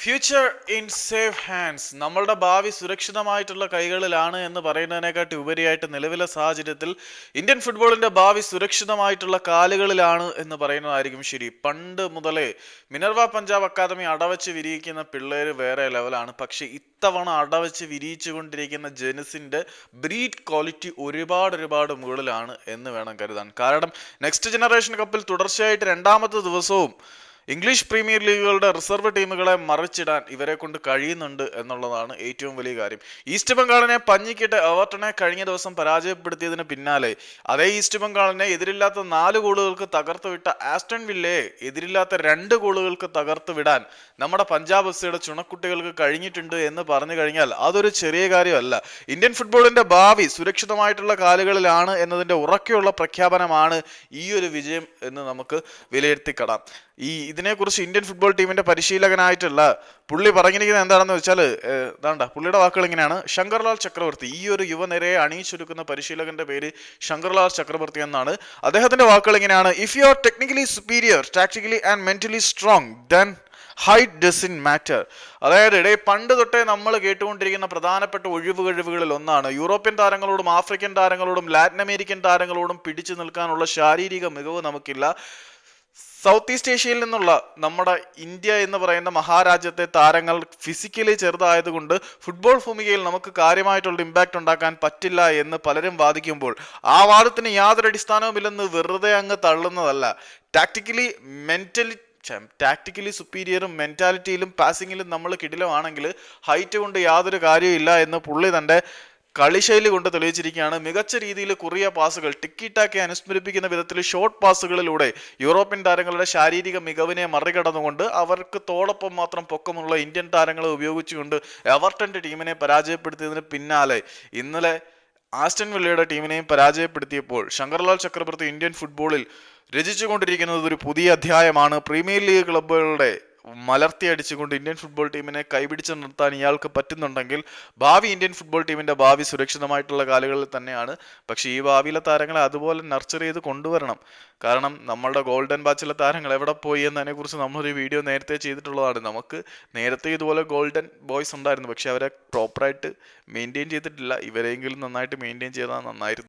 Future in safe hands നമ്മളുടെ ഭാവി സുരക്ഷിതമായിട്ടുള്ള കൈകളിലാണ് എന്ന് പറയുന്നതിനെക്കാട്ടി ഉപരിയായിട്ട് നിലവിലെ സാഹചര്യത്തിൽ ഇന്ത്യൻ ഫുട്ബോളിന്റെ ഭാവി സുരക്ഷിതമായിട്ടുള്ള കാലുകളിലാണ് എന്ന് പറയുന്നതായിരിക്കും ശരി. പണ്ട് മുതലേ മിനർവ പഞ്ചാബ് അക്കാദമി അടവച്ച് വിരിയിക്കുന്ന പിള്ളേർ വേറെ ലെവലാണ്. പക്ഷേ ഇത്തവണ അടവച്ച് വിരിയിച്ചുകൊണ്ടിരിക്കുന്ന ജെനിസിന്റെ ബ്രീഡ് ക്വാളിറ്റി ഒരുപാട് ഒരുപാട് മുകളിലാണ് എന്ന് വേണം കരുതാൻ. കാരണം നെക്സ്റ്റ് ജനറേഷൻ കപ്പിൽ തുടർച്ചയായിട്ട് രണ്ടാമത്തെ ദിവസവും ഇംഗ്ലീഷ് പ്രീമിയർ ലീഗുകളുടെ റിസർവ് ടീമുകളെ മറിച്ചിടാൻ ഇവരെ കൊണ്ട് കഴിയുന്നുണ്ട് എന്നുള്ളതാണ് ഏറ്റവും വലിയ കാര്യം. ഈസ്റ്റ് ബംഗാളിനെ പഞ്ഞിക്കിട്ട് എവർട്ടനെ കഴിഞ്ഞ ദിവസം പരാജയപ്പെടുത്തിയതിന് പിന്നാലെ അതേ ഈസ്റ്റ് ബംഗാളിനെ എതിരില്ലാത്ത നാല് ഗോളുകൾക്ക് തകർത്തുവിട്ട ആസ്റ്റൺ വില്ലയെ എതിരില്ലാത്ത രണ്ട് ഗോളുകൾക്ക് തകർത്ത് വിടാൻ നമ്മുടെ പഞ്ചാബ് എഫ്സിയുടെ ചുണക്കുട്ടികൾക്ക് കഴിഞ്ഞിട്ടുണ്ട് എന്ന് പറഞ്ഞു കഴിഞ്ഞാൽ അതൊരു ചെറിയ കാര്യമല്ല. ഇന്ത്യൻ ഫുട്ബോളിന്റെ ഭാവി സുരക്ഷിതമായിട്ടുള്ള കാലുകളിലാണ് എന്നതിന്റെ ഉറക്കെയുള്ള പ്രഖ്യാപനമാണ് ഈ ഒരു വിജയം എന്ന് നമുക്ക് വിലയിരുത്തിക്കടാം ഈ ഇതിനെക്കുറിച്ച് ഇന്ത്യൻ ഫുട്ബോൾ ടീമിന്റെ പരിശീലകനായിട്ടുള്ള പുള്ളി പറഞ്ഞിരിക്കുന്നത് എന്താണെന്ന് വെച്ചാൽ ഇതാണ്ട പുള്ളിയുടെ വാക്കുകൾ ഇങ്ങനെയാണ്. ശങ്കർലാൽ ചക്രവർത്തി ഈ ഒരു യുവനിരയെ അണിയിച്ചൊരുക്കുന്ന പരിശീലകന്റെ പേര് ശങ്കർലാൽ ചക്രവർത്തി എന്നാണ്. അദ്ദേഹത്തിന്റെ വാക്കുകൾ ഇങ്ങനെയാണ്. If you are technically superior tactically and mentally strong then height doesn't matter അതായത് ഇടയിൽ പണ്ട് തൊട്ടേ നമ്മൾ കേട്ടുകൊണ്ടിരിക്കുന്ന പ്രധാനപ്പെട്ട ഒഴിവ് കഴിവുകളിൽ ഒന്നാണ് യൂറോപ്യൻ താരങ്ങളോടും ആഫ്രിക്കൻ താരങ്ങളോടും ലാറ്റിൻ അമേരിക്കൻ താരങ്ങളോടും പിടിച്ചു നിൽക്കാനുള്ള ശാരീരിക മികവ് നമുക്കില്ല. സൗത്ത് ഈസ്റ്റ് ഏഷ്യയിൽ നിന്നുള്ള നമ്മുടെ ഇന്ത്യ എന്ന് പറയുന്ന മഹാരാജ്യത്തെ താരങ്ങൾ ഫിസിക്കലി ചെറുതായതുകൊണ്ട് ഫുട്ബോൾ ഭൂമികയിൽ നമുക്ക് കാര്യമായിട്ടുള്ള ഇമ്പാക്റ്റ് ഉണ്ടാക്കാൻ പറ്റില്ല എന്ന് പലരും വാദിക്കുമ്പോൾ ആ വാദത്തിന് യാതൊരു അടിസ്ഥാനവുമില്ലെന്ന് വെറുതെ അങ്ങ് തള്ളുന്നതല്ല. ടാക്ടിക്കലി മെന്റലി ടാക്ടിക്കലി സുപ്പീരിയറും മെന്റാലിറ്റിയിലും പാസിങ്ങിലും നമ്മൾ കിടിലമാണെങ്കിൽ ഹൈറ്റ് കൊണ്ട് യാതൊരു കാര്യമില്ല എന്ന് പുള്ളി തന്റെ കളിശൈലി കൊണ്ട് തെളിയിച്ചിരിക്കുകയാണ്. മികച്ച രീതിയിൽ കുറിയ പാസുകൾ ടിക്കി ടാക്കി അനുസ്മരിപ്പിക്കുന്ന വിധത്തിൽ ഷോർട്ട് പാസുകളിലൂടെ യൂറോപ്യൻ താരങ്ങളുടെ ശാരീരിക മികവിനെ മറികടന്നുകൊണ്ട് അവർക്ക് തോടൊപ്പം മാത്രം പൊക്കമുള്ള ഇന്ത്യൻ താരങ്ങളെ ഉപയോഗിച്ചുകൊണ്ട് എവർട്ടന്റെ ടീമിനെ പരാജയപ്പെടുത്തിയതിന് പിന്നാലെ ഇന്നലെ ആസ്റ്റൻ വില്ലയുടെ ടീമിനെയും പരാജയപ്പെടുത്തിയപ്പോൾ ശങ്കർലാൽ ചക്രവർത്തി ഇന്ത്യൻ ഫുട്ബോളിൽ രചിച്ചുകൊണ്ടിരിക്കുന്നത് ഒരു പുതിയ അധ്യായമാണ്. പ്രീമിയർ ലീഗ് ക്ലബ്ബുകളുടെ മലർത്തി അടിച്ചുകൊണ്ട് ഇന്ത്യൻ ഫുട്ബോൾ ടീമിനെ കൈപിടിച്ച് നിർത്താൻ ഇയാൾക്ക് പറ്റുന്നുണ്ടെങ്കിൽ ഭാവി ഇന്ത്യൻ ഫുട്ബോൾ ടീമിന്റെ ഭാവി സുരക്ഷിതമായിട്ടുള്ള കാലുകളിൽ തന്നെയാണ്. പക്ഷേ ഈ ഭാവിയിലെ താരങ്ങളെ അതുപോലെ നർച്ചർ ചെയ്ത് കൊണ്ടുവരണം. കാരണം നമ്മളുടെ ഗോൾഡൻ ബാച്ചിലെ താരങ്ങൾ എവിടെ പോയി എന്നതിനെ കുറിച്ച് നമ്മളൊരു വീഡിയോ നേരത്തെ ചെയ്തിട്ടുള്ളതാണ്. നമുക്ക് നേരത്തെ ഇതുപോലെ ഗോൾഡൻ ബോയ്സ് ഉണ്ടായിരുന്നു. പക്ഷെ അവരെ പ്രോപ്പറായിട്ട് മെയിന്റെയിൻ ചെയ്തിട്ടില്ല. ഇവരെങ്കിലും നന്നായിട്ട് മെയിന്റെയിൻ ചെയ്താൽ നന്നായിരുന്നു.